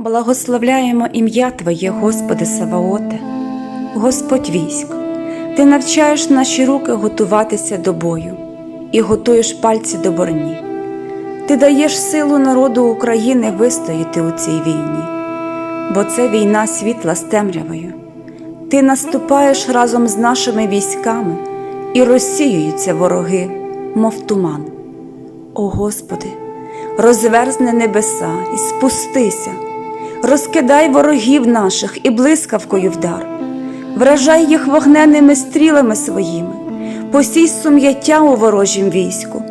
Благословляємо ім'я Твоє, Господи Саваоте, Господь військ, Ти навчаєш наші руки готуватися до бою і готуєш пальці до борні. Ти даєш силу народу України вистояти у цій війні, бо це війна світла з темрявою. Ти наступаєш разом з нашими військами і розсіюються вороги, мов туман. О Господи, розверзни небеса і спустися, розкидай ворогів наших і блискавкою вдар, вражай їх вогненними стрілами своїми, посій сум'яття у ворожім війську.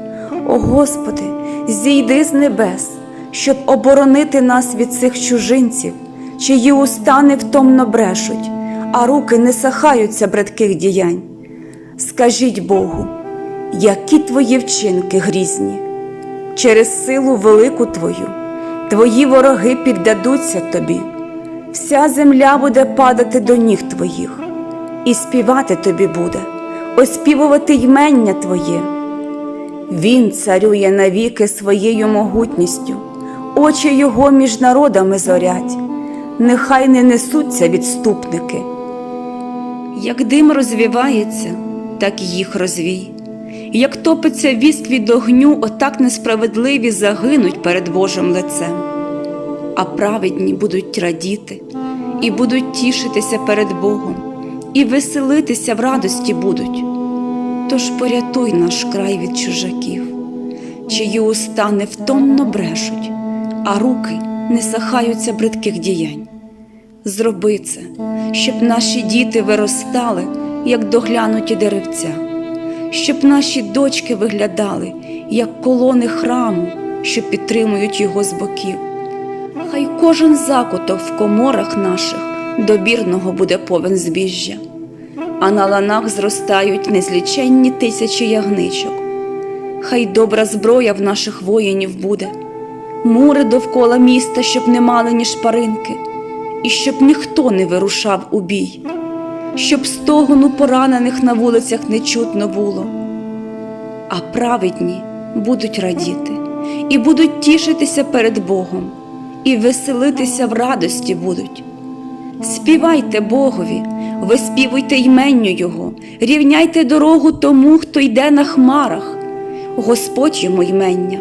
О Господи, зійди з небес, щоб оборонити нас від цих чужинців, чиї уста невтомно брешуть, а руки не сахаються братких діянь. Скажіть Богу, які твої вчинки грізні, через силу велику Твою, твої вороги піддадуться тобі, вся земля буде падати до ніг твоїх, і співати тобі буде, оспівувати ймення Твоє. Він царює навіки своєю могутністю, очі його між народами зорять, нехай не несуться відступники. Як дим розвівається, так їх розвій. Як топиться віск від огню, отак несправедливі загинуть перед Божим лицем, а праведні будуть радіти і будуть тішитися перед Богом, і веселитися в радості будуть. Тож порятуй наш край від чужаків, чиї уста невтомно брешуть, а руки не сахаються бридких діянь. Зроби це, щоб наші діти виростали, як доглянуті деревця, щоб наші дочки виглядали, як колони храму, що підтримують його з боків. Хай кожен закуток в коморах наших добірного буде повен збіжжя, а на ланах зростають незліченні тисячі ягничок. Хай добра зброя в наших воїнів буде, мури довкола міста, щоб не мали ні шпаринки, і щоб ніхто не вирушав у бій, щоб стогону поранених на вулицях не чутно було. А праведні будуть радіти і будуть тішитися перед Богом, і веселитися в радості будуть. Співайте Богові, виспівуйте йменню Його, рівняйте дорогу тому, хто йде на хмарах. Господь йому ймення,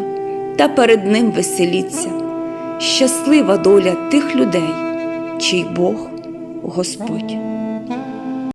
та перед ним веселіться. Щаслива доля тих людей, чий Бог Господь.